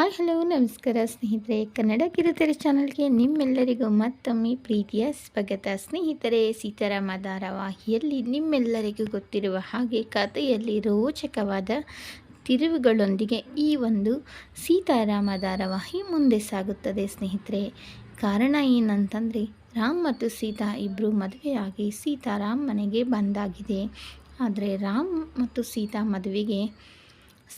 Hi, hello, ನಮಸ್ಕಾರ ಸ್ನೇಹಿತರೆ. ಕನ್ನಡ ಕಿರುತೆರೆ ಚಾನಲ್ಗೆ ನಿಮ್ಮೆಲ್ಲರಿಗೂ ಮತ್ತೊಮ್ಮೆ ಪ್ರೀತಿಯ ಸ್ವಾಗತ. ಸ್ನೇಹಿತರೆ ಸೀತಾರಾಮ ಧಾರಾವಾಹಿಯಲ್ಲಿ ನಿಮ್ಮೆಲ್ಲರಿಗೂ ಗೊತ್ತಿರುವ ಹಾಗೆ ಕಥೆಯಲ್ಲಿ ರೋಚಕವಾದ ತಿರುವುಗಳೊಂದಿಗೆ ಈ ಒಂದು ಸೀತಾರಾಮ ಧಾರಾವಾಹಿ ಮುಂದೆ ಸಾಗುತ್ತದೆ ಸ್ನೇಹಿತರೆ. ಕಾರಣ ಏನಂತಂದರೆ, ರಾಮ್ ಮತ್ತು ಸೀತಾ ಇಬ್ಬರು ಮದುವೆಯಾಗಿ ಸೀತಾರಾಮ್ ಮನೆಗೆ ಬಂದಾಗಿದೆ. ಆದರೆ ರಾಮ್ ಮತ್ತು ಸೀತಾ ಮದುವೆಗೆ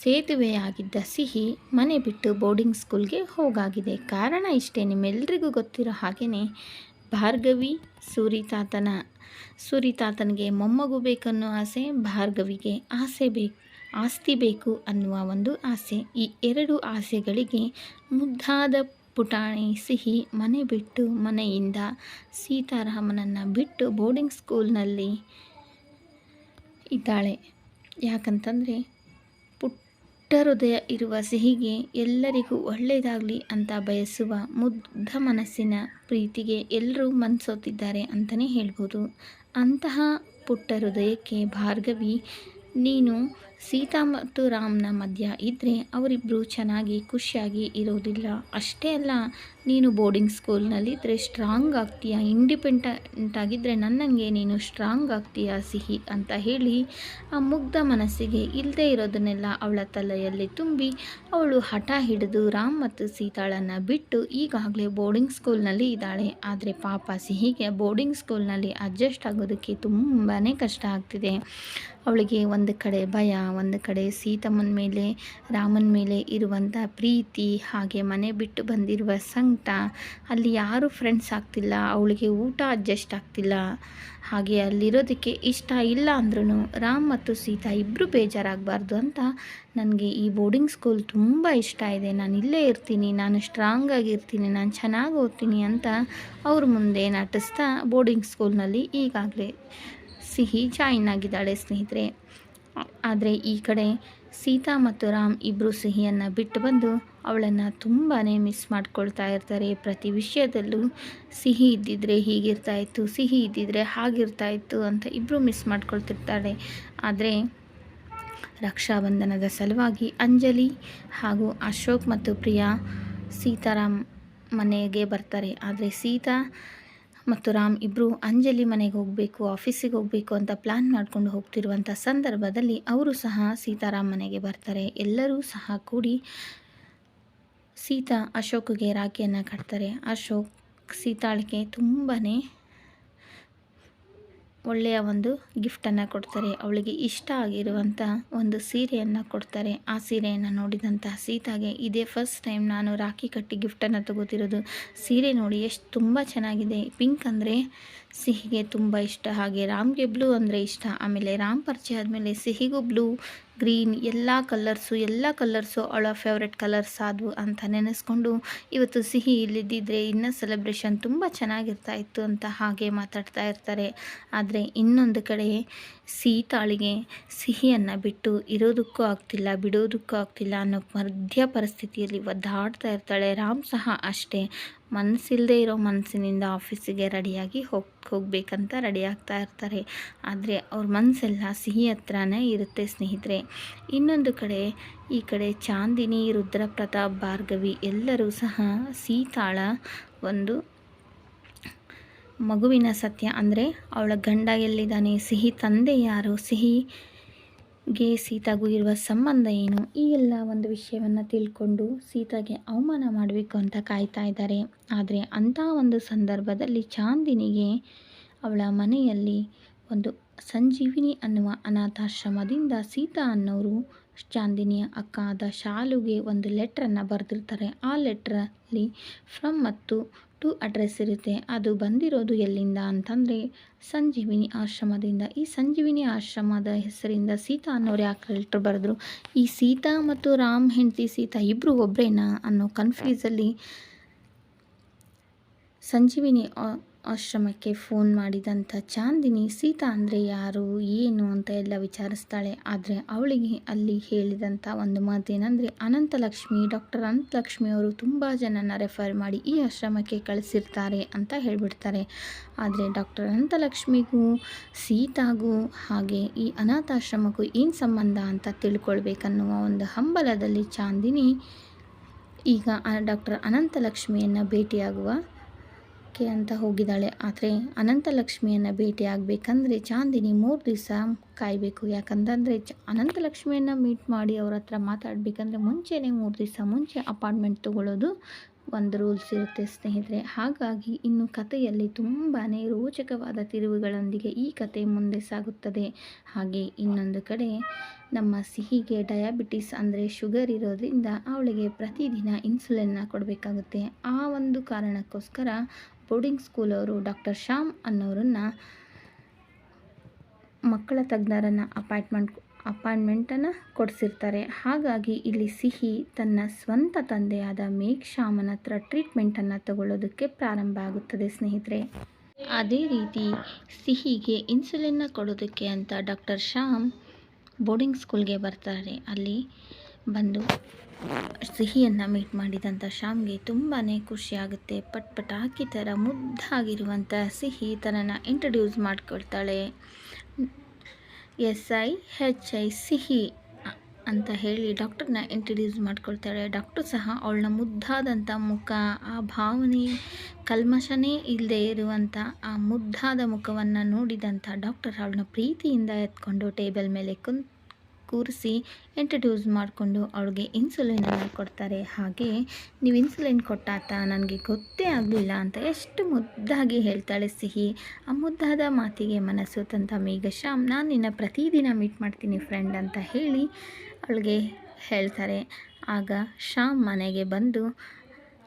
ಸೇತುವೆಯಾಗಿದ್ದ ಸಿಹಿ ಮನೆ ಬಿಟ್ಟು ಬೋರ್ಡಿಂಗ್ ಸ್ಕೂಲ್ಗೆ ಹೋಗಾಗಿದೆ. ಕಾರಣ ಇಷ್ಟೇ, ನಿಮ್ಮೆಲ್ರಿಗೂ ಗೊತ್ತಿರೋ ಹಾಗೆಯೇ ಭಾರ್ಗವಿ ಸೂರಿತಾತನ, ಸೂರಿತಾತನಿಗೆ ಮೊಮ್ಮಗು ಬೇಕನ್ನೋ ಆಸೆ, ಭಾರ್ಗವಿಗೆ ಆಸೆ ಬೇಕು ಆಸ್ತಿ ಬೇಕು ಅನ್ನುವ ಒಂದು ಆಸೆ. ಈ ಎರಡು ಆಸೆಗಳಿಗೆ ಮುದ್ದಾದ ಪುಟಾಣಿ ಸಿಹಿ ಮನೆ ಬಿಟ್ಟು ಮನೆಯಿಂದ ಸೀತಾರಾಮನನ್ನು ಬಿಟ್ಟು ಬೋರ್ಡಿಂಗ್ ಸ್ಕೂಲ್ನಲ್ಲಿ ಇದ್ದಾಳೆ. ಯಾಕಂತಂದರೆ ಪುಟ್ಟ ಹೃದಯ ಇರುವ ಸಿಹಿಗೆ ಎಲ್ಲರಿಗೂ ಒಳ್ಳೆಯದಾಗಲಿ ಅಂತ ಬಯಸುವ ಮುಗ್ಧ ಮನಸ್ಸಿನ ಪ್ರೀತಿಗೆ ಎಲ್ಲರೂ ಮನಸೋತಿದ್ದಾರೆ ಅಂತಲೇ ಹೇಳ್ಬೋದು. ಅಂತಹ ಪುಟ್ಟ ಹೃದಯಕ್ಕೆ ಭಾರ್ಗವಿ, ನೀನು ಸೀತಾ ಮತ್ತು ರಾಮ್ನ ಮಧ್ಯ ಇದ್ದರೆ ಅವರಿಬ್ಬರು ಚೆನ್ನಾಗಿ ಖುಷಿಯಾಗಿ ಇರೋದಿಲ್ಲ. ಅಷ್ಟೇ ಅಲ್ಲ, ನೀನು ಬೋರ್ಡಿಂಗ್ ಸ್ಕೂಲ್ನಲ್ಲಿದ್ದರೆ ಸ್ಟ್ರಾಂಗ್ ಆಗ್ತೀಯಾ, ಇಂಡಿಪೆಂಡೆಂಟ್ ಆಗಿದ್ದರೆ ನನ್ನಂಗೆ ನೀನು ಸ್ಟ್ರಾಂಗ್ ಆಗ್ತೀಯಾ, ಸಿಹಿ ಅಂತ ಹೇಳಿ ಆ ಮುಗ್ಧ ಮನಸ್ಸಿಗೆ ಇಲ್ಲದೆ ಇರೋದನ್ನೆಲ್ಲ ಅವಳ ತಲೆಯಲ್ಲಿ ತುಂಬಿ ಅವಳು ಹಠ ಹಿಡಿದು ರಾಮ್ ಮತ್ತು ಸೀತಾಳನ್ನು ಬಿಟ್ಟು ಈಗಾಗಲೇ ಬೋರ್ಡಿಂಗ್ ಸ್ಕೂಲ್ನಲ್ಲಿ ಇದ್ದಾಳೆ. ಆದರೆ ಪಾಪ ಸಿಹಿಗೆ ಬೋರ್ಡಿಂಗ್ ಸ್ಕೂಲ್ನಲ್ಲಿ ಅಡ್ಜಸ್ಟ್ ಆಗೋದಕ್ಕೆ ತುಂಬಾ ಕಷ್ಟ ಆಗ್ತಿದೆ. ಅವಳಿಗೆ ಒಂದು ಕಡೆ ಭಯ ಒಂದು ಕಡೆ ಸೀತಮ್ಮನ ಮೇಲೆ, ರಾಮನ ಮೇಲೆ ಇರುವಂಥ ಪ್ರೀತಿ, ಹಾಗೆ ಮನೆ ಬಿಟ್ಟು ಬಂದಿರುವ ಸಂಕಟ, ಅಲ್ಲಿ ಯಾರೂ ಫ್ರೆಂಡ್ಸ್ ಆಗ್ತಿಲ್ಲ, ಅವಳಿಗೆ ಊಟ ಅಡ್ಜಸ್ಟ್ ಆಗ್ತಿಲ್ಲ. ಹಾಗೆ ಅಲ್ಲಿರೋದಕ್ಕೆ ಇಷ್ಟ ಇಲ್ಲ ಅಂದ್ರೂ ರಾಮ್ ಮತ್ತು ಸೀತಾ ಇಬ್ಬರು ಬೇಜಾರಾಗಬಾರ್ದು ಅಂತ ನನಗೆ ಈ ಬೋರ್ಡಿಂಗ್ ಸ್ಕೂಲ್ ತುಂಬ ಇಷ್ಟ ಇದೆ. ನಾನು ಇಲ್ಲೇ ಇರ್ತೀನಿ, ನಾನು ಸ್ಟ್ರಾಂಗ್ ಆಗಿರ್ತೀನಿ, ನಾನು ಚೆನ್ನಾಗಿ ಓದ್ತೀನಿ ಅಂತ ಅವ್ರ ಮುಂದೆ ನಟಿಸ್ತಾ ಬೋರ್ಡಿಂಗ್ ಸ್ಕೂಲ್ನಲ್ಲಿ ಈಗಾಗಲೇ ಸಿಹಿ ಜಾಯಿನ್ ಆಗಿದ್ದಾಳೆ ಸ್ನೇಹಿತರೆ. ಆದರೆ ಈ ಕಡೆ ಸೀತಾ ಮತ್ತು ರಾಮ್ ಇಬ್ಬರು ಸಿಹಿಯನ್ನು ಬಿಟ್ಟು ಬಂದು ಅವಳನ್ನು ತುಂಬಾ ಮಿಸ್ ಮಾಡ್ಕೊಳ್ತಾ ಇರ್ತಾರೆ. ಪ್ರತಿ ವಿಷಯದಲ್ಲೂ ಸಿಹಿ ಇದ್ದಿದ್ರೆ ಹೀಗಿರ್ತಾ ಇತ್ತು, ಸಿಹಿ ಇದ್ದಿದ್ರೆ ಹಾಗಿರ್ತಾ ಇತ್ತು ಅಂತ ಇಬ್ಬರು ಮಿಸ್ ಮಾಡ್ಕೊಳ್ತಿರ್ತಾಳೆ ಆದರೆ ರಕ್ಷಾಬಂಧನದ ಸಲುವಾಗಿ ಅಂಜಲಿ ಹಾಗೂ ಅಶೋಕ್ ಮತ್ತು ಪ್ರಿಯಾ ಸೀತಾರಾಮ್ ಮನೆಗೆ ಬರ್ತಾರೆ. ಆದರೆ ಸೀತಾ ಮತ್ತು ರಾಮ್ ಇಬ್ಬರು ಅಂಜಲಿ ಮನೆಗೆ ಹೋಗಬೇಕು, ಆಫೀಸಿಗೆ ಹೋಗಬೇಕು ಅಂತ ಪ್ಲ್ಯಾನ್ ಮಾಡಿಕೊಂಡು ಹೋಗ್ತಿರುವಂಥ ಸಂದರ್ಭದಲ್ಲಿ ಅವರು ಸಹ ಸೀತಾರಾಮ್ ಮನೆಗೆ ಬರ್ತಾರೆ. ಎಲ್ಲರೂ ಸಹ ಕೂಡಿ ಸೀತಾ ಅಶೋಕ್ಗೆ ರಾಖಿಯನ್ನು ಕಟ್ತಾರೆ. ಅಶೋಕ್ ಸೀತಾಳಿಗೆ ತುಂಬಾ ಒಳ್ಳೆಯ ಒಂದು ಗಿಫ್ಟನ್ನು ಕೊಡ್ತಾರೆ. ಅವಳಿಗೆ ಇಷ್ಟ ಆಗಿರುವಂಥ ಒಂದು ಸೀರೆಯನ್ನು ಕೊಡ್ತಾರೆ. ಆ ಸೀರೆಯನ್ನು ನೋಡಿದಂಥ ಸೀತಾಗೆ ಇದೇ ಫಸ್ಟ್ ಟೈಮ್ ನಾನು ರಾಖಿ ಕಟ್ಟಿ ಗಿಫ್ಟನ್ನು ತಗೋತಿರೋದು. ಸೀರೆ ನೋಡಿ ಎಷ್ಟು ತುಂಬ ಚೆನ್ನಾಗಿದೆ. ಪಿಂಕ್ ಅಂದರೆ ಸಿಹಿಗೆ ತುಂಬ ಇಷ್ಟ. ಹಾಗೆ ರಾಮ್ಗೆ ಬ್ಲೂ ಅಂದರೆ ಇಷ್ಟ. ಆಮೇಲೆ ರಾಮ್ ಪರಿಚಯ ಆದಮೇಲೆ ಸಿಹಿಗೂ ಬ್ಲೂ ಗ್ರೀನ್ ಎಲ್ಲ ಕಲರ್ಸು ಎಲ್ಲ ಕಲರ್ಸು ಅವಳ ಫೇವ್ರೆಟ್ ಕಲರ್ಸ್ ಆದವು ಅಂತ ನೆನೆಸ್ಕೊಂಡು ಇವತ್ತು ಸಿಹಿ ಇಲ್ಲಿದ್ದಿದ್ರೆ ಇನ್ನೂ ಸೆಲೆಬ್ರೇಷನ್ ತುಂಬ ಚೆನ್ನಾಗಿರ್ತಾ ಇತ್ತು ಅಂತ ಹಾಗೆ ಮಾತಾಡ್ತಾ ಇರ್ತಾರೆ. ಆದರೆ ಇನ್ನೊಂದು ಕಡೆ ಸೀತಾಳಿಗೆ ಸಿಹಿಯನ್ನು ಬಿಟ್ಟು ಇರೋದಕ್ಕೂ ಆಗ್ತಿಲ್ಲ, ಬಿಡೋದಕ್ಕೂ ಆಗ್ತಿಲ್ಲ ಅನ್ನೋ ಮಧ್ಯ ಪರಿಸ್ಥಿತಿಯಲ್ಲಿ ಒದ್ದಾಡ್ತಾ ಇರ್ತಾಳೆ. ರಾಮ್ ಸಹ ಅಷ್ಟೇ. ಮನಸ್ಸಿಲ್ಲದೆ ಇರೋ ಮನಸ್ಸಿನಿಂದ ಆಫೀಸಿಗೆ ರೆಡಿಯಾಗಿ ಹೋಗಿ, ಹೋಗಬೇಕಂತ ರೆಡಿ ಆಗ್ತಾ ಇರ್ತಾರೆ. ಆದರೆ ಅವ್ರ ಮನಸ್ಸೆಲ್ಲ ಸಿಹಿ ಹತ್ರನೇ ಇರುತ್ತೆ ಸ್ನೇಹಿತರೆ. ಇನ್ನೊಂದು ಕಡೆ, ಈ ಕಡೆ ಚಾಂದಿನಿ, ರುದ್ರಪ್ರತಾಪ್, ಭಾರ್ಗವಿ ಎಲ್ಲರೂ ಸಹ ಸೀತಾಳ ಒಂದು ಮಗುವಿನ ಸತ್ಯ ಅಂದರೆ ಅವಳ ಗಂಡ ಎಲ್ಲಿದ್ದಾನೆ, ಸಿಹಿ ತಂದೆ ಯಾರು, ಸಿಹಿ ಗೆ ಸೀತಾಗೂ ಇರುವ ಸಂಬಂಧ ಏನು? ಈ ಎಲ್ಲ ಒಂದು ವಿಷಯವನ್ನು ತಿಳ್ಕೊಂಡು ಸೀತಾಗೆ ಅವಮಾನ ಮಾಡಬೇಕು ಅಂತ ಕಾಯ್ತಾ ಇದ್ದಾರೆ. ಆದರೆ ಅಂಥ ಒಂದು ಸಂದರ್ಭದಲ್ಲಿ ಚಾಂದಿನಿಗೆ ಅವಳ ಮನೆಯಲ್ಲಿ ಒಂದು ಸಂಜೀವಿನಿ ಅನ್ನುವ ಅನಾಥಾಶ್ರಮದಿಂದ ಸೀತಾ ಅನ್ನೋರು ಚಾಂದಿನಿಯ ಅಕ್ಕ ಆದ ಶಾಲುಗೆ ಒಂದು ಲೆಟ್ರನ್ನು ಬರೆದಿರ್ತಾರೆ. ಆ ಲೆಟ್ರಲ್ಲಿ ಫ್ರಮ್ ಮತ್ತು ಟು ಅಡ್ರೆಸ್ ಇರುತ್ತೆ. ಅದು ಬಂದಿರೋದು ಎಲ್ಲಿಂದ ಅಂತಂದರೆ ಸಂಜೀವಿನಿ ಆಶ್ರಮದಿಂದ. ಈ ಸಂಜೀವಿನಿ ಆಶ್ರಮದ ಹೆಸರಿಂದ ಸೀತಾ ಅನ್ನೋರು ಯಾಕೆ ಲೆಟ್ರ್ ಬರೆದ್ರು? ಈ ಸೀತಾ ಮತ್ತು ರಾಮ್ ಹೆಂಡತಿ ಸೀತಾ ಇಬ್ಬರು ಒಬ್ಬರೇನಾ ಅನ್ನೋ ಕನ್ಫ್ಯೂಸಲ್ಲಿ ಸಂಜೀವಿನಿ ಆಶ್ರಮಕ್ಕೆ ಫೋನ್ ಮಾಡಿದಂಥ ಚಾಂದಿನಿ, ಸೀತಾ ಅಂದರೆ ಯಾರು? ಏನು? ಅಂತ ಎಲ್ಲ ವಿಚಾರಿಸ್ತಾಳೆ. ಆದರೆ ಅವಳಿಗೆ ಅಲ್ಲಿ ಹೇಳಿದಂಥ ಒಂದು ಮಾತೇನೆಂದರೆ, ಅನಂತಲಕ್ಷ್ಮಿ, ಡಾಕ್ಟರ್ ಅನಂತಲಕ್ಷ್ಮಿ ಅವರು ತುಂಬ ಜನನ ರೆಫರ್ ಮಾಡಿ ಈ ಆಶ್ರಮಕ್ಕೆ ಕಳಿಸಿರ್ತಾರೆ ಅಂತ ಹೇಳಿಬಿಡ್ತಾರೆ. ಆದರೆ ಡಾಕ್ಟರ್ ಅನಂತಲಕ್ಷ್ಮಿಗೂ, ಸೀತಾಗೂ ಹಾಗೆ ಈ ಅನಾಥಾಶ್ರಮಕ್ಕೂ ಏನು ಸಂಬಂಧ ಅಂತ ತಿಳ್ಕೊಳ್ಬೇಕನ್ನುವ ಒಂದು ಹಂಬಲದಲ್ಲಿ ಚಾಂದಿನಿ ಈಗ ಡಾಕ್ಟರ್ ಅನಂತಲಕ್ಷ್ಮಿಯನ್ನು ಭೇಟಿಯಾಗುವ ಕೆ ಅಂತ ಹೋಗಿದ್ದಾಳೆ. ಆದರೆ ಅನಂತಲಕ್ಷ್ಮಿಯನ್ನು ಭೇಟಿ ಆಗಬೇಕಂದ್ರೆ ಚಾಂದಿನಿ ಮೂರು ದಿವಸ ಕಾಯಬೇಕು. ಯಾಕಂತಂದರೆ ಚ ಅನಂತಲಕ್ಷ್ಮಿಯನ್ನು ಮೀಟ್ ಮಾಡಿ ಅವ್ರ ಹತ್ರ ಮಾತಾಡಬೇಕಂದ್ರೆ ಮುಂಚೆನೇ ಮೂರು ದಿವಸ ಮುಂಚೆ ಅಪಾಯಿಂಟ್ಮೆಂಟ್ ತೊಗೊಳ್ಳೋದು ಒಂದು ರೂಲ್ಸ್ ಇರುತ್ತೆ ಸ್ನೇಹಿತರೆ. ಹಾಗಾಗಿ ಇನ್ನು ಕಥೆಯಲ್ಲಿ ತುಂಬಾ ರೋಚಕವಾದ ತಿರುವುಗಳೊಂದಿಗೆ ಈ ಕತೆ ಮುಂದೆ ಸಾಗುತ್ತದೆ. ಹಾಗೆ ಇನ್ನೊಂದು ಕಡೆ ನಮ್ಮ ಸಿಹಿಗೆ ಡಯಾಬಿಟಿಸ್ ಅಂದರೆ ಶುಗರ್ ಇರೋದ್ರಿಂದ ಅವಳಿಗೆ ಪ್ರತಿದಿನ ಇನ್ಸುಲಿನ್ನ ಕೊಡಬೇಕಾಗುತ್ತೆ. ಆ ಒಂದು ಕಾರಣಕ್ಕೋಸ್ಕರ ಬೋರ್ಡಿಂಗ್ ಸ್ಕೂಲವರು ಡಾಕ್ಟರ್ ಶ್ಯಾಮ್ ಅನ್ನೋರನ್ನ ಮಕ್ಕಳ ತಜ್ಞರನ್ನು ಅಪಾಯಿಂಟ್ಮೆಂಟ್ ಅಪಾಯಿಂಟ್ಮೆಂಟನ್ನು ಕೊಡಿಸಿರ್ತಾರೆ. ಹಾಗಾಗಿ ಇಲ್ಲಿ ಸಿಹಿ ತನ್ನ ಸ್ವಂತ ತಂದೆಯಾದ ಮೇಘ್ ಶ್ಯಾಮನ ಹತ್ರ ಟ್ರೀಟ್ಮೆಂಟನ್ನು ತಗೊಳ್ಳೋದಕ್ಕೆ ಪ್ರಾರಂಭ ಆಗುತ್ತದೆ ಸ್ನೇಹಿತರೆ. ಅದೇ ರೀತಿ ಸಿಹಿಗೆ ಇನ್ಸುಲಿನ್ನ ಕೊಡೋದಕ್ಕೆ ಅಂತ ಡಾಕ್ಟರ್ ಶ್ಯಾಮ್ ಬೋರ್ಡಿಂಗ್ ಸ್ಕೂಲ್ಗೆ ಬರ್ತಾರೆ. ಅಲ್ಲಿ ಬಂದು ಸಿಹಿಯನ್ನು ಮೀಟ್ ಮಾಡಿದಂಥ ಶ್ಯಾಮ್ಗೆ ತುಂಬಾ ಖುಷಿಯಾಗುತ್ತೆ ಪಟ್ ಪಟಾಕಿ ಥರ ಮುದ್ದಾಗಿರುವಂಥ ಸಿಹಿ ತನ್ನನ್ನು introduce ಮಾಡಿಕೊಳ್ತಾಳೆ. S I H I Sihi ಅಂತ ಹೇಳಿ ಡಾಕ್ಟರ್ನ ಇಂಟ್ರಡ್ಯೂಸ್ ಮಾಡ್ಕೊಳ್ತಾಳೆ. ಡಾಕ್ಟರ್ ಸಹ ಅವಳನ್ನ ಮುದ್ದಾದಂಥ ಮುಖ, ಆ ಭಾವನೆ, ಕಲ್ಮಶನೇ ಇಲ್ಲದೆ ಇರುವಂಥ ಆ ಮುದ್ದಾದ ಮುಖವನ್ನು ನೋಡಿದಂಥ ಡಾಕ್ಟರ್ ಅವಳನ್ನ ಪ್ರೀತಿಯಿಂದ ಎತ್ಕೊಂಡು ಟೇಬಲ್ ಮೇಲೆ ಕುಂತ್ ಕೂರಿಸಿ ಇಂಟ್ರಡ್ಯೂಸ್ ಮಾಡಿಕೊಂಡು ಅವಳಿಗೆ ಇನ್ಸುಲಿನನ್ನು ಕೊಡ್ತಾರೆ. ಹಾಗೆ ನೀವು ಇನ್ಸುಲಿನ್ ಕೊಟ್ಟಾತ ನನಗೆ ಗೊತ್ತೇ ಆಗಲಿಲ್ಲ ಅಂತ ಎಷ್ಟು ಮುದ್ದಾಗಿ ಹೇಳ್ತಾಳೆ ಸಿಹಿ. ಆ ಮುದ್ದಾದ ಮಾತಿಗೆ ಮನಸ್ಸು ತಂತ ಮೇಘ ಶ್ಯಾಮ್, ನಾನು ನಿನ್ನ ಪ್ರತಿದಿನ ಮೀಟ್ ಮಾಡ್ತೀನಿ ಫ್ರೆಂಡ್ ಅಂತ ಹೇಳಿ ಅವಳಿಗೆ ಹೇಳ್ತಾರೆ. ಆಗ ಶ್ಯಾಮ್ ಮನೆಗೆ ಬಂದು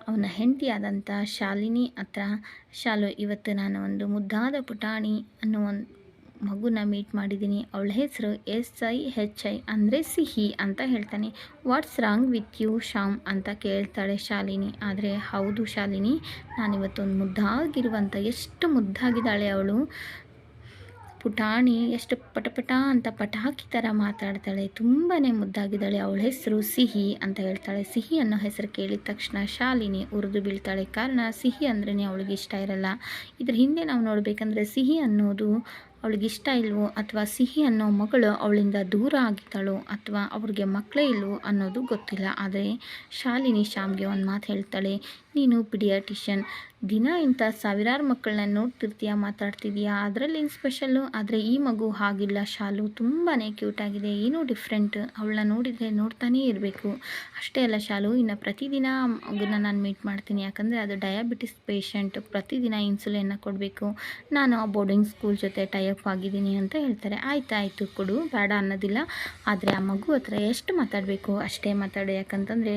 ಅವನ ಹೆಂಡತಿಯಾದಂಥ ಶಾಲಿನಿ ಹತ್ರ, ಶಾಲು, ಇವತ್ತು ನಾನು ಒಂದು ಮುದ್ದಾದ ಪುಟಾಣಿ ಅನ್ನೋ ಒಂದು ಮಗುನ ಮೀಟ್ ಮಾಡಿದ್ದೀನಿ. ಅವಳ ಹೆಸರು ಎಸ್ ಐ ಹೆಚ್ ಐ ಅಂದರೆ ಸಿಹಿ ಅಂತ ಹೇಳ್ತಾನೆ. What's wrong with you Shyam ಅಂತ ಕೇಳ್ತಾಳೆ ಶಾಲಿನಿ. ಆದರೆ ಹೌದು ಶಾಲಿನಿ ನಾನಿವತ್ತೊಂದು ಮುದ್ದಾಗಿರುವಂಥ ಎಷ್ಟು ಮುದ್ದಾಗಿದ್ದಾಳೆ ಅವಳು. ಪುಟಾಣಿ ಎಷ್ಟು ಪಟಪಟ ಅಂತ ಪಟಾಕಿ ಥರ ಮಾತಾಡ್ತಾಳೆ. ತುಂಬಾ ಮುದ್ದಾಗಿದ್ದಾಳೆ ಅವಳ ಹೆಸರು ಸಿಹಿ ಅಂತ ಹೇಳ್ತಾಳೆ. ಸಿಹಿ ಅನ್ನೋ ಹೆಸರು ಕೇಳಿದ ತಕ್ಷಣ ಶಾಲಿನಿ ಉರಿದು ಬೀಳ್ತಾಳೆ. ಕಾರಣ ಸಿಹಿ ಅಂದ್ರೇ ಅವಳಿಗೆ ಇಷ್ಟ ಇರಲ್ಲ. ಇದ್ರ ಹಿಂದೆ ನಾವು ನೋಡಬೇಕಂದ್ರೆ ಸಿಹಿ ಅನ್ನೋದು ಅವಳಿಗಿಷ್ಟ ಇಲ್ವೋ ಅಥವಾ ಸಿಹಿ ಅನ್ನೋ ಮಗಳು ಅವಳಿಂದ ದೂರ ಆಗಿದ್ದಾಳೋ ಅಥವಾ ಅವ್ರಿಗೆ ಮಕ್ಕಳೇ ಇಲ್ವೋ ಅನ್ನೋದು ಗೊತ್ತಿಲ್ಲ. ಆದರೆ ಶಾಲಿನಿ ಶ್ಯಾಮ್ಗೆ ಒಂದು ಮಾತು ಹೇಳ್ತಾಳೆ ನೀನು ಪಿಡಿಯಾಟಿಷನ್ ದಿನ ಇಂಥ ಸಾವಿರಾರು ಮಕ್ಕಳನ್ನ ನೋಡ್ತಿರ್ತೀಯ, ಮಾತಾಡ್ತಿದೀಯ? ಅದರಲ್ಲಿ ಸ್ಪೆಷಲ್ಲು? ಆದರೆ ಈ ಮಗು ಹಾಗಿಲ್ಲ, ಶಾಲು ತುಂಬಾ ಕ್ಯೂಟಾಗಿದೆ ಏನೂ ಡಿಫ್ರೆಂಟ್. ಅವಳನ್ನ ನೋಡಿದರೆ ನೋಡ್ತಾನೇ ಇರಬೇಕು. ಅಷ್ಟೇ ಅಲ್ಲ ಶಾಲು, ಇನ್ನು ಪ್ರತಿದಿನ ಮಗುನ ನಾನು ಮೀಟ್ ಮಾಡ್ತೀನಿ. ಯಾಕಂದರೆ ಅದು ಡಯಾಬಿಟಿಸ್ ಪೇಷಂಟ್, ಪ್ರತಿದಿನ ಇನ್ಸುಲಿನ್ನ ಕೊಡಬೇಕು. ನಾನು ಆ ಬೋರ್ಡಿಂಗ್ ಸ್ಕೂಲ್ ಜೊತೆ ಟೈಅಪ್ ಆಗಿದ್ದೀನಿ ಅಂತ ಹೇಳ್ತಾರೆ. ಆಯ್ತು ಆಯಿತು, ಕೊಡು, ಬೇಡ ಅನ್ನೋದಿಲ್ಲ. ಆದರೆ ಆ ಮಗು ಹತ್ರ ಎಷ್ಟು ಮಾತಾಡಬೇಕು? ಅಷ್ಟೇ ಮಾತಾಡು. ಯಾಕಂತಂದರೆ,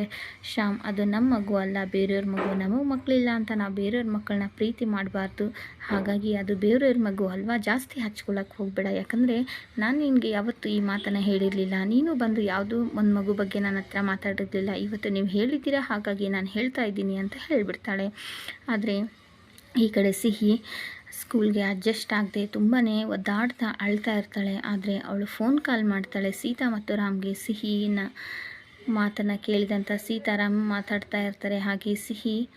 ಶ್ಯಾಮ್, ಅದು ನಮ್ಮ ಮಗು ಅಲ್ಲ, ಬೇರೆಯವ್ರ ಮಗು ನಮಗೆ ಮಕ್ಕಳಿಲ್ಲ ಅಂತ ನಾವು ಬೇರೆಯವ್ರ ಮಕ್ಕಳನ್ನ ಪ್ರೀತಿ ಮಾಡಬಾರ್ದು. ಹಾಗಾಗಿ ಅದು ಬೇರೆಯವ್ರ ಮಗು ಅಲ್ವಾ? ಜಾಸ್ತಿ ಹಚ್ಕೊಳಕ್ಕೆ ಹೋಗಬೇಡ. ಯಾಕಂದರೆ ನಾನು ನಿನಗೆ ಯಾವತ್ತೂ ಈ ಮಾತನ್ನು ಹೇಳಿರಲಿಲ್ಲ. ನೀನು ಬಂದು ಯಾವುದೂ ಒಂದು ಮಗು ಬಗ್ಗೆ ನನ್ನ ಹತ್ರ ಮಾತಾಡಿರಲಿಲ್ಲ ಇವತ್ತು ನೀವು ಹೇಳಿದ್ದೀರಾ? ಹಾಗಾಗಿ ನಾನು ಹೇಳ್ತಾ ಇದ್ದೀನಿ ಅಂತ ಹೇಳಿಬಿಡ್ತಾಳೆ. ಆದರೆ ಈ ಕಡೆ ಸಿಹಿ ಸ್ಕೂಲ್ಗೆ ಅಡ್ಜಸ್ಟ್ ಆಗದೆ ತುಂಬಾ ಒದ್ದಾಡ್ತಾ ಅಳ್ತಾ ಇರ್ತಾಳೆ. ಆದರೆ ಅವಳು ಫೋನ್ ಕಾಲ್ ಮಾಡ್ತಾಳೆ. ಸೀತಾ ಮತ್ತು ರಾಮ್ಗೆ ಸಿಹಿನ ಮಾತನ್ನು ಕೇಳಿದಂಥ ಸೀತಾರಾಮ್ ಮಾತಾಡ್ತಾ ಇರ್ತಾರೆ. ಹಾಗೆ ಸಿಹಿ,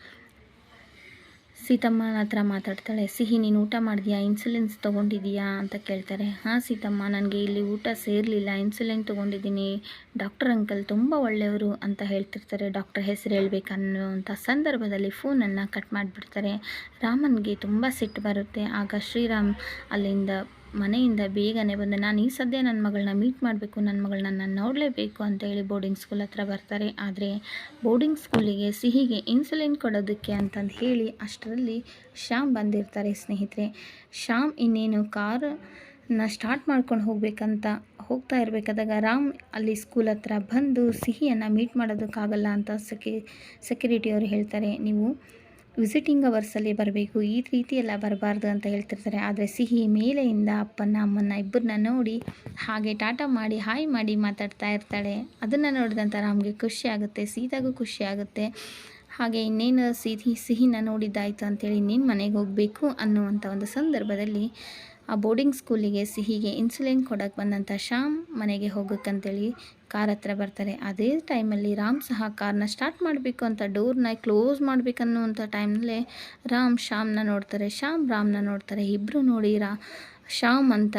ಸೀತಮ್ಮನ ಹತ್ರ ಮಾತಾಡ್ತಾಳೆ, ಸಿಹಿ, ನೀನು ಊಟ ಮಾಡಿದ್ಯಾ? ಇನ್ಸುಲಿನ್ಸ್ ತೊಗೊಂಡಿದೀಯಾ? ಅಂತ ಕೇಳ್ತಾರೆ. ಹಾಂ ಸೀತಮ್ಮ, ನನಗೆ ಇಲ್ಲಿ ಊಟ ಸೇರಲಿಲ್ಲ ಇನ್ಸುಲಿನ್ ತೊಗೊಂಡಿದ್ದೀನಿ. ಡಾಕ್ಟರ್ ಅಂಕಲ್ ತುಂಬ ಒಳ್ಳೆಯವರು ಅಂತ ಹೇಳ್ತಿರ್ತಾರೆ. ಡಾಕ್ಟರ್ ಹೆಸರು ಹೇಳಬೇಕನ್ನುವಂಥ ಸಂದರ್ಭದಲ್ಲಿ ಫೋನನ್ನು ಕಟ್ ಮಾಡಿಬಿಡ್ತಾರೆ. ರಾಮನಿಗೆ ತುಂಬ ಸಿಟ್ಟು ಬರುತ್ತೆ. ಆಗ ಶ್ರೀರಾಮ್ ಅಲ್ಲಿಂದ ಮನೆಯಿಂದ ಬೇಗನೆ ಬಂದು. ನಾನು ಈ ಸದ್ಯ ನನ್ನ ಮಗಳನ್ನ ಮೀಟ್ ಮಾಡಬೇಕು ನನ್ನ ಮಗಳನ್ನ ನಾನು ನೋಡಲೇಬೇಕು ಅಂತೇಳಿ ಬೋರ್ಡಿಂಗ್ ಸ್ಕೂಲ್ ಹತ್ರ ಬರ್ತಾರೆ. ಆದರೆ ಬೋರ್ಡಿಂಗ್ ಸ್ಕೂಲಿಗೆ ಸಿಹಿಗೆ ಇನ್ಸುಲಿನ್ ಕೊಡೋದಕ್ಕೆ ಅಂತಂದು ಹೇಳಿ ಅಷ್ಟರಲ್ಲಿ ಶ್ಯಾಮ್ ಬಂದಿರ್ತಾರೆ ಸ್ನೇಹಿತರೆ. ಶ್ಯಾಮ್ ಇನ್ನೇನು ಕಾರನ್ನ ಸ್ಟಾರ್ಟ್ ಮಾಡ್ಕೊಂಡು ಹೋಗಬೇಕಂತ ಹೋಗ್ತಾ ಇರಬೇಕಾದಾಗ ರಾಮ್ ಅಲ್ಲಿ ಸ್ಕೂಲ್ ಹತ್ರ ಬಂದು ಸಿಹಿಯನ್ನು ಮೀಟ್ ಮಾಡೋದಕ್ಕಾಗಲ್ಲ ಅಂತ ಸೆಕ್ಯೂ ಸೆಕ್ಯೂರಿಟಿಯವರು ಹೇಳ್ತಾರೆ. ನೀವು ವಿಸಿಟಿಂಗ್ ಅವರ್ಸಲ್ಲಿ ಬರಬೇಕು, ಈ ರೀತಿ ಎಲ್ಲ ಬರಬಾರ್ದು ಅಂತ ಹೇಳ್ತಿರ್ತಾರೆ. ಆದರೆ ಸಿಹಿ ಮೇಲೆಯಿಂದ ಅಪ್ಪನ, ಅಮ್ಮನ ಇಬ್ಬರನ್ನ ನೋಡಿ ಹಾಗೆ ಟಾಟಾ ಮಾಡಿ, ಹಾಯ್ ಮಾಡಿ ಮಾತಾಡ್ತಾ ಇರ್ತಾಳೆ. ಅದನ್ನು ನೋಡಿದಂಥ ರಾಮ್ಗೆ ಖುಷಿ ಆಗುತ್ತೆ, ಸೀತಾಗೂ ಖುಷಿ ಆಗುತ್ತೆ. ಹಾಗೆ ಇನ್ನೇನು ಸಿಹಿ, ಸಿಹಿನ ನೋಡಿದ್ದಾಯಿತು ಅಂತೇಳಿ ಇನ್ನೇನು ಮನೆಗೆ ಹೋಗಬೇಕು ಅನ್ನುವಂಥ ಒಂದು ಸಂದರ್ಭದಲ್ಲಿ ಆ ಬೋರ್ಡಿಂಗ್ ಸ್ಕೂಲಿಗೆ ಸಿಹಿಗೆ ಇನ್ಸುಲಿನ್ ಕೊಡೋಕ್ಕೆ ಬಂದಂಥ ಶ್ಯಾಮ್ ಮನೆಗೆ ಹೋಗೋಕ್ಕಂತೇಳಿ ಕಾರ್ ಹತ್ರ ಬರ್ತಾರೆ. ಅದೇ ಟೈಮಲ್ಲಿ ರಾಮ್ ಸಹ ಕಾರ್ನ ಸ್ಟಾರ್ಟ್ ಮಾಡಬೇಕು ಅಂತ ಡೋರ್ನ ಕ್ಲೋಸ್ ಮಾಡಬೇಕನ್ನುವಂಥ ಟೈಮ್ನಲ್ಲೇ ರಾಮ್ ಶ್ಯಾಮ್ನ ನೋಡ್ತಾರೆ. ಶ್ಯಾಮ್ ರಾಮ್ನ ನೋಡ್ತಾರೆ. ಇಬ್ಬರು ನೋಡಿ ರಾ, ಶ್ಯಾಮ್ ಅಂತ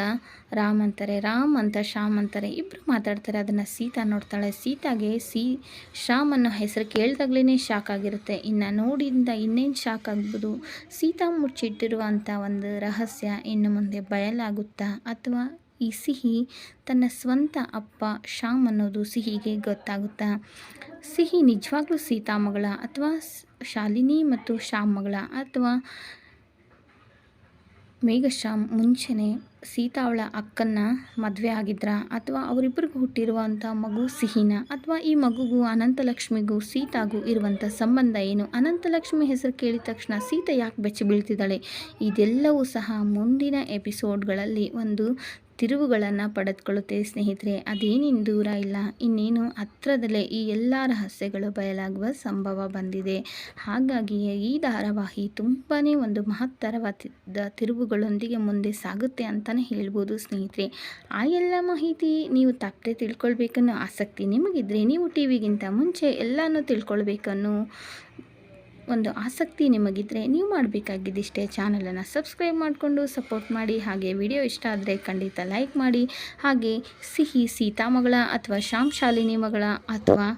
ರಾಮ್ ಅಂತಾರೆ. ರಾಮ್ ಅಂತ ಶ್ಯಾಮ್ ಅಂತಾರೆ. ಇಬ್ಬರು ಮಾತಾಡ್ತಾರೆ. ಅದನ್ನು ಸೀತಾ ನೋಡ್ತಾಳೆ. ಸೀತಾಗೆ ಸೀ ಶ್ಯಾಮ್ ಅನ್ನೋ ಹೆಸರು ಕೇಳಿದಾಗ್ಲೇ ಶಾಕ್ ಆಗಿರುತ್ತೆ. ಇನ್ನು ನೋಡಿದಿಂದ ಇನ್ನೇನು ಶಾಕ್ ಆಗ್ಬೋದು? ಸೀತಾ ಮುಚ್ಚಿಟ್ಟಿರುವಂಥ ಒಂದು ರಹಸ್ಯ ಇನ್ನು ಮುಂದೆ ಬಯಲಾಗುತ್ತಾ ಅಥವಾ ಈ ಸಿಹಿ ತನ್ನ ಸ್ವಂತ ಅಪ್ಪ ಶ್ಯಾಮ್ ಅನ್ನೋದು ಸಿಹಿಗೆ ಗೊತ್ತಾಗುತ್ತಾ? ಸಿಹಿ ನಿಜವಾಗ್ಲೂ ಸೀತಾ ಮಗಳ ಅಥವಾ ಶಾಲಿನಿ ಮತ್ತು ಶ್ಯಾಮ್ ಮಗಳ ಅಥವಾ ಮೇಘಶ್ಯಾಮ್ ಮುಂಚೆನೇ ಸೀತಾ ಅವಳ ಅಕ್ಕನ್ನ ಮದುವೆ ಆಗಿದ್ರ? ಅಥವಾ ಅವರಿಬ್ಬರಿಗೂ ಹುಟ್ಟಿರುವಂಥ ಮಗು ಸಿಹಿನ? ಅಥವಾ ಈ ಮಗುಗೂ ಅನಂತಲಕ್ಷ್ಮಿಗೂ ಸೀತಾಗೂ ಇರುವಂಥ ಸಂಬಂಧ ಏನು? ಅನಂತಲಕ್ಷ್ಮಿ ಹೆಸರು ಕೇಳಿದ ತಕ್ಷಣ ಸೀತಾ ಯಾಕೆ ಬೆಚ್ಚಿ ಬೀಳ್ತಿದ್ದಾಳೆ? ಇದೆಲ್ಲವೂ ಸಹ ಮುಂದಿನ ಎಪಿಸೋಡ್ಗಳಲ್ಲಿ ಒಂದು ತಿರುವುಗಳನ್ನು ಪಡೆದುಕೊಳ್ಳುತ್ತೆ ಸ್ನೇಹಿತರೆ. ಅದೇನೇನು ದೂರ ಇಲ್ಲ. ಇನ್ನೇನು ಹತ್ರದಲ್ಲೇ ಈ ಎಲ್ಲ ರಹಸ್ಯಗಳು ಬಯಲಾಗುವ ಸಂಭವ ಬಂದಿದೆ. ಹಾಗಾಗಿಯೇ ಈ ಧಾರಾವಾಹಿ ತುಂಬಾ ಒಂದು ಮಹತ್ತರವಾದ ತಿರುವುಗಳೊಂದಿಗೆ ಮುಂದೆ ಸಾಗುತ್ತೆ ಅಂತಲೇ ಹೇಳ್ಬೋದು ಸ್ನೇಹಿತರೆ. ಆ ಎಲ್ಲ ಮಾಹಿತಿ ನೀವು ತಪ್ಪದೆ ತಿಳ್ಕೊಳ್ಬೇಕನ್ನೋ ಆಸಕ್ತಿ ನಿಮಗಿದ್ರೆ ನೀವು ಟಿ ವಿಗಿಂತ ಮುಂಚೆ ಎಲ್ಲನೂ ತಿಳ್ಕೊಳ್ಬೇಕನ್ನೋ ಒಂದು ಆಸಕ್ತಿ ನಿಮಗಿದ್ದರೆ ನೀವು ಮಾಡಬೇಕಾಗಿದ್ದಿಷ್ಟೇ ಚಾನಲನ್ನು ಸಬ್ಸ್ಕ್ರೈಬ್ ಮಾಡಿಕೊಂಡು ಸಪೋರ್ಟ್ ಮಾಡಿ, ಹಾಗೆ ವಿಡಿಯೋ ಇಷ್ಟ ಆದರೆ ಖಂಡಿತ ಲೈಕ್ ಮಾಡಿ, ಹಾಗೆ ಸಿಹಿ ಸೀತಾಮಗಳ ಅಥವಾ ಶ್ಯಾಮ್ ಶಾಲಿನಿ ಮಗಳ ಅಥವಾ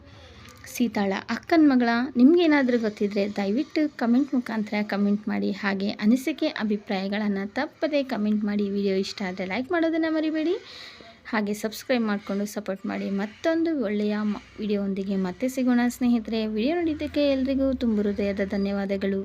ಸೀತಾಳ ಅಕ್ಕನ ಮಗಳ ನಿಮಗೇನಾದರೂ ಗೊತ್ತಿದ್ದರೆ ದಯವಿಟ್ಟು ಕಮೆಂಟ್ ಮುಖಾಂತರ ಕಮೆಂಟ್ ಮಾಡಿ, ಹಾಗೆ ಅನಿಸಿಕೆ, ಅಭಿಪ್ರಾಯಗಳನ್ನು ತಪ್ಪದೇ ಕಮೆಂಟ್ ಮಾಡಿ, ವಿಡಿಯೋ ಇಷ್ಟ ಆದರೆ ಲೈಕ್ ಮಾಡೋದನ್ನು ಮರಿಬೇಡಿ. ಹಾಗೆ ಸಬ್ಸ್ಕ್ರೈಬ್ ಮಾಡಿಕೊಂಡು ಸಪೋರ್ಟ್ ಮಾಡಿ ಮತ್ತೊಂದು ಒಳ್ಳೆಯ ವಿಡಿಯೋ ಒಂದಿಗೆ ಮತ್ತೆ ಸಿಗೋಣ ಸ್ನೇಹಿತರೆ. ವಿಡಿಯೋ ನೋಡಿದ್ದಕ್ಕೆ ಎಲ್ರಿಗೂ ತುಂಬ ಹೃದಯದ ಧನ್ಯವಾದಗಳು.